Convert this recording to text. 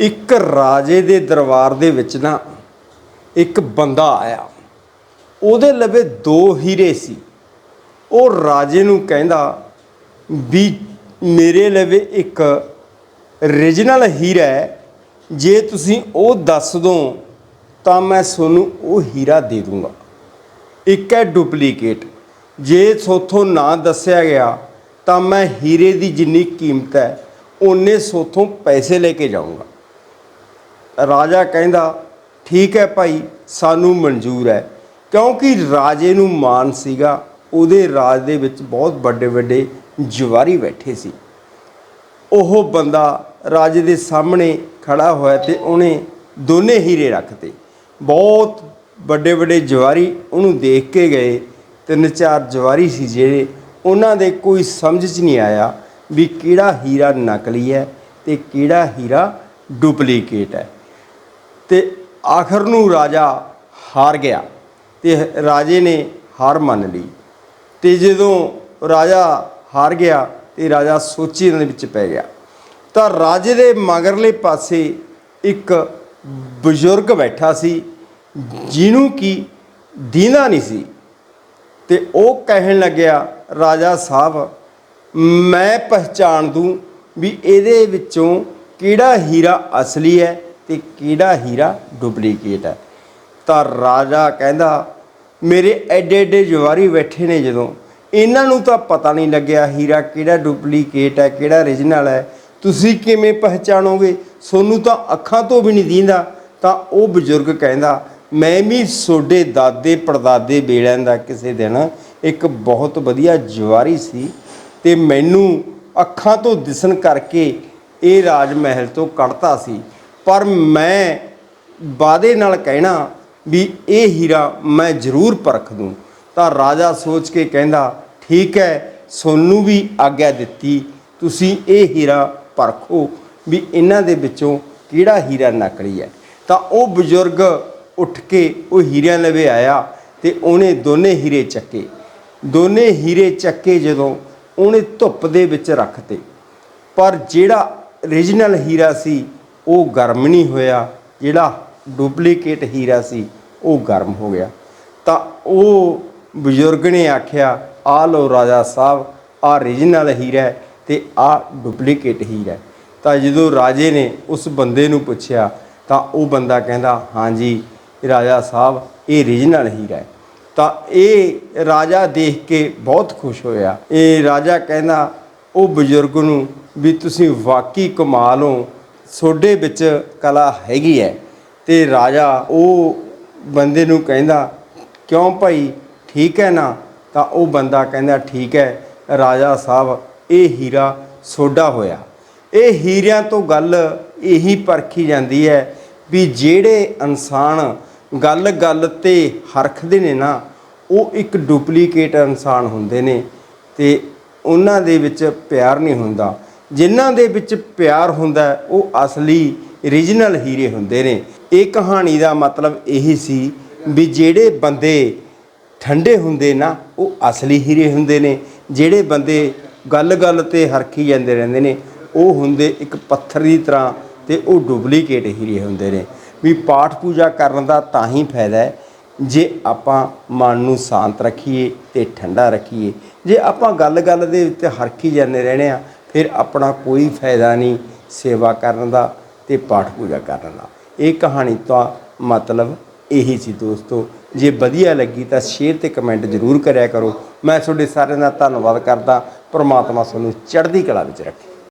ਇੱਕ ਰਾਜੇ ਦੇ ਦਰਬਾਰ ਦੇ ਵਿੱਚ ਨਾ ਇੱਕ ਬੰਦਾ ਆਇਆ। ਉਹਦੇ ਲਵੇ ਦੋ ਹੀਰੇ ਸੀ। ਉਹ ਰਾਜੇ ਨੂੰ ਕਹਿੰਦਾ ਵੀ ਮੇਰੇ ਲਵੇ ਇੱਕ ਰੀਜਨਲ ਹੀਰਾ ਹੈ। ਜੇ ਤੁਸੀਂ ਉਹ ਦੱਸ ਦੋ ਤਾਂ ਮੈਂ ਤੁਹਾਨੂੰ ਉਹ ਹੀਰਾ ਦੇ ਦੂੰਗਾ। ਇੱਕ ਹੈ ਡੁਪਲੀਕੇਟ ਜੇ ਸੋਥੋਂ ਨਾ ਦੱਸਿਆ ਗਿਆ ਤਾਂ ਮੈਂ ਹੀਰੇ ਦੀ ਜਿੰਨੀ ਕੀਮਤ ਹੈ, ਉਹਨੇ ਸੋਥੋਂ ਪੈਸੇ ਲੈ ਕੇ ਜਾਊਂਗਾ। ਰਾਜਾ ਕਹਿੰਦਾ, ਠੀਕ ਹੈ ਭਾਈ, ਸਾਨੂੰ ਮਨਜ਼ੂਰ ਹੈ। ਕਿਉਂਕਿ ਰਾਜੇ ਨੂੰ ਮਾਨ ਸੀਗਾ, ਉਹਦੇ ਰਾਜ ਦੇ ਵਿੱਚ ਬਹੁਤ ਵੱਡੇ ਵੱਡੇ ਜਵਾਰੀ ਬੈਠੇ ਸੀ। ਉਹ ਬੰਦਾ ਰਾਜੇ ਦੇ ਸਾਹਮਣੇ ਖੜਾ ਹੋਇਆ ਤੇ ਉਹਨੇ ਦੋਨੇ ਹੀਰੇ ਰੱਖਤੇ। ਬਹੁਤ ਵੱਡੇ ਵੱਡੇ ਜਵਾਰੀ ਉਹਨੂੰ ਦੇਖ ਕੇ ਗਏ। ਤਿੰਨ ਚਾਰ ਜਵਾਰੀ ਸੀ ਜਿਹੜੇ ਉਹਨਾਂ ਦੇ ਕੋਈ ਸਮਝ 'ਚ ਨਹੀਂ ਆਇਆ ਵੀ ਕਿਹੜਾ ਹੀਰਾ ਨਕਲੀ ਹੈ ਤੇ ਕਿਹੜਾ ਹੀਰਾ ਡੁਪਲੀਕੇਟ ਹੈ। ਤੇ ਆਖਰ ਨੂੰ ਰਾਜਾ ਹਾਰ ਗਿਆ ਤੇ ਰਾਜੇ ਨੇ ਹਾਰ ਮੰਨ ਲਈ। ਤੇ ਜਦੋਂ ਰਾਜਾ ਹਾਰ ਗਿਆ ਤੇ ਰਾਜਾ ਸੋਚੀ ਦੇ ਵਿੱਚ ਪੈ ਗਿਆ। ਤਾਂ ਰਾਜੇ ਦੇ ਮਗਰਲੇ ਪਾਸੇ ਇੱਕ ਬਜ਼ੁਰਗ ਬੈਠਾ ਸੀ, ਜਿਹਨੂੰ ਕੀ ਦੀਨਾ ਨਹੀਂ ਸੀ। ਤੇ ਉਹ ਕਹਿਣ ਲੱਗਿਆ, ਰਾਜਾ ਸਾਹਿਬ, ਮੈਂ ਪਹਿਚਾਣ ਦੂੰ ਵੀ ਇਹਦੇ ਵਿੱਚੋਂ ਕਿਹੜਾ ਹੀਰਾ ਅਸਲੀ ਹੈ ਤੇ ਕਿਹੜਾ ਹੀਰਾ ਡੁਪਲੀਕੇਟ ਹੈ। ਤਾਂ ਰਾਜਾ ਕਹਿੰਦਾ, ਮੇਰੇ ਐਡੇ ਐਡੇ ਜਵਾਰੀ ਬੈਠੇ ਨੇ ਜਦੋਂ। ਇਹਨਾਂ ਨੂੰ ਤਾਂ ਪਤਾ ਨਹੀਂ ਲੱਗਿਆ ਹੀਰਾ ਕਿਹੜਾ ਡੁਪਲੀਕੇਟ ਹੈ, ਕਿਹੜਾ origignal ਹੈ। ਤੁਸੀਂ ਕਿਵੇਂ ਪਹਿਚਾਣੋਗੇ? ਸੋਨੂੰ ਤਾਂ ਅੱਖਾਂ ਤੋਂ ਵੀ ਨਹੀਂ ਦੀਂਦਾ। ਤਾਂ ਉਹ ਬਜ਼ੁਰਗ ਕਹਿੰਦਾ, ਮੈਂ ਵੀ ਸੋਡੇ ਦਾਦੇ ਪੜਦਾਦੇ ਬੇੜਿਆਂ ਦਾ ਕਿਸੇ ਦਿਨ ਇੱਕ ਬਹੁਤ ਵਧੀਆ ਜਵਾਰੀ ਸੀ ਤੇ ਮੈਨੂੰ ਅੱਖਾਂ ਤੋਂ ਦਿਸਣ ਕਰਕੇ ਇਹ ਰਾਜ ਮਹਿਲ ਤੋਂ ਕੱਢਤਾ ਸੀ। ਪਰ ਮੈਂ ਵਾਦੇ ਨਾਲ ਕਹਿਣਾ ਵੀ ਇਹ ਹੀਰਾ ਮੈਂ ਜ਼ਰੂਰ ਪਰਖ ਦੂੰ। ਤਾਂ ਰਾਜਾ ਸੋਚ ਕੇ ਕਹਿੰਦਾ, ਠੀਕ ਹੈ, ਸੋਨੂੰ ਵੀ ਆਗਿਆ ਦਿੱਤੀ। ਤੁਸੀਂ ਇਹ ਹੀਰਾ ਪਰਖੋ ਵੀ ਇਹਨਾਂ ਦੇ ਵਿੱਚੋਂ ਕਿਹੜਾ ਹੀਰਾ ਨਕਲੀ ਹੈ? ਤਾਂ ਉਹ ਬਜ਼ੁਰਗ ਉੱਠ ਕੇ ਉਹ ਹੀਰਿਆਂ ਲਵੇ ਆਇਆ ਤੇ ਉਹਨੇ ਦੋਨੇ ਹੀਰੇ ਚੱਕੇ। ਦੋਨੇ ਹੀਰੇ ਚੱਕੇ ਜਦੋਂ ਉਹਨੇ ਧੁੱਪ ਦੇ ਵਿੱਚ ਰੱਖਤੇ। ਪਰ ਜਿਹੜਾ origignal ਹੀਰਾ ਸੀ ਉਹ ਗਰਮ ਨਹੀਂ ਹੋਇਆ, ਜਿਹੜਾ ਡੁਪਲੀਕੇਟ ਹੀਰਾ ਸੀ, ਉਹ ਗਰਮ ਹੋ ਗਿਆ। ਤਾਂ ਉਹ ਬਜ਼ੁਰਗ ਨੇ ਆਖਿਆ, ਆ ਲਓ ਰਾਜਾ ਸਾਹਿਬ, ਆ origignal ਹੀਰਾ ਹੈ ਤੇ ਆ ਡੁਪਲੀਕੇਟ ਹੀਰਾ ਤਾਂ ਜਦੋਂ ਰਾਜੇ ਨੇ ਉਸ ਬੰਦੇ ਨੂੰ ਪੁੱਛਿਆ, ਤਾਂ ਉਹ ਬੰਦਾ ਕਹਿੰਦਾ ਹਾਂਜੀ ਰਾਜਾ ਸਾਹਿਬ, ਇਹ origignal ਹੀਰਾ ਹੈ। ਤਾਂ ਇਹ ਰਾਜਾ ਦੇਖ ਕੇ ਬਹੁਤ ਖੁਸ਼ ਹੋਇਆ। ਇਹ ਰਾਜਾ ਕਹਿੰਦਾ, ਉਹ ਬਜ਼ੁਰਗ ਨੂੰ ਵੀ ਤੁਸੀਂ ਵਾਕਈ ਕਮਾਲ ਹੋ ਤੁਹਾਡੇ ਵਿੱਚ ਕਲਾ ਹੈਗੀ ਹੈ ਤੇ ਰਾਜਾ ਉਹ ਬੰਦੇ ਨੂੰ ਕਹਿੰਦਾ, ਕਿਉਂ ਭਾਈ? ਠੀਕ ਹੈ ਨਾ? ਤਾਂ ਉਹ ਬੰਦਾ ਕਹਿੰਦਾ, ਠੀਕ ਹੈ, ਰਾਜਾ ਸਾਹਿਬ, ਇਹ ਹੀਰਾ ਸੋਡਾ ਹੋਇਆ। ਇਹ ਹੀਰਿਆਂ ਤੋਂ ਗੱਲ ਇਹੀ ਪਰਖੀ ਜਾਂਦੀ ਹੈ ਵੀ ਜਿਹੜੇ ਇਨਸਾਨ ਗੱਲ ਗੱਲ ਤੇ ਹਰਖਦੇ ਨੇ ਨਾ, ਉਹ ਇੱਕ ਡੁਪਲੀਕੇਟ ਇਨਸਾਨ ਹੁੰਦੇ ਨੇ ਤੇ ਉਹਨਾਂ ਦੇ ਵਿੱਚ ਪਿਆਰ ਨਹੀਂ ਹੁੰਦਾ। ਜਿਨ੍ਹਾਂ ਦੇ ਵਿੱਚ ਪਿਆਰ ਹੁੰਦਾ ਉਹ ਅਸਲੀ origignal ਹੀਰੇ ਹੁੰਦੇ ਨੇ। ਇਹ ਕਹਾਣੀ ਦਾ ਮਤਲਬ ਇਹੀ ਸੀ ਵੀ ਜਿਹੜੇ ਬੰਦੇ ਠੰਡੇ ਹੁੰਦੇ ਨਾ, ਉਹ ਅਸਲੀ ਹੀਰੇ ਹੁੰਦੇ ਨੇ। ਜਿਹੜੇ ਬੰਦੇ ਗੱਲ-ਗੱਲ ਤੇ ਹਰਖੀ ਜਾਂਦੇ ਰਹਿੰਦੇ ਨੇ, ਉਹ ਹੁੰਦੇ ਇੱਕ ਪੱਥਰ ਦੀ ਤਰ੍ਹਾਂ ਤੇ ਉਹ ਡੁਪਲੀਕੇਟ ਹੀਰੇ ਹੁੰਦੇ ਨੇ। ਵੀ ਪਾਠ ਪੂਜਾ ਕਰਨ ਦਾ ਤਾਂ ਹੀ ਫਾਇਦਾ ਹੈ, ਜੇ ਆਪਾਂ ਮਨ ਨੂੰ ਸ਼ਾਂਤ ਰੱਖੀਏ ਤੇ ਠੰਡਾ ਰੱਖੀਏ। ਜੇ ਆਪਾਂ ਗੱਲ-ਗੱਲ ਦੇ ਉੱਤੇ ਹਰਖੀ ਜਾਂਦੇ ਰਹਿਣੇ ਆ ਫਿਰ ਆਪਣਾ ਕੋਈ ਫਾਇਦਾ ਨਹੀਂ ਸੇਵਾ ਕਰਨ ਦਾ ਤੇ ਪਾਠ ਪੂਜਾ ਕਰਨ ਦਾ। ਇਹ ਕਹਾਣੀ ਤਾਂ ਮਤਲਬ ਇਹੀ ਸੀ ਦੋਸਤੋ। ਜੇ ਵਧੀਆ ਲੱਗੀ ਤਾਂ ਸ਼ੇਅਰ ਤੇ ਕਮੈਂਟ ਜ਼ਰੂਰ ਕਰਿਆ ਕਰੋ। ਮੈਂ ਤੁਹਾਡੇ ਸਾਰਿਆਂ ਦਾ ਧੰਨਵਾਦ ਕਰਦਾ। ਪ੍ਰਮਾਤਮਾ ਤੁਹਾਨੂੰ ਚੜ੍ਹਦੀ ਕਲਾ ਵਿੱਚ ਰੱਖੇ।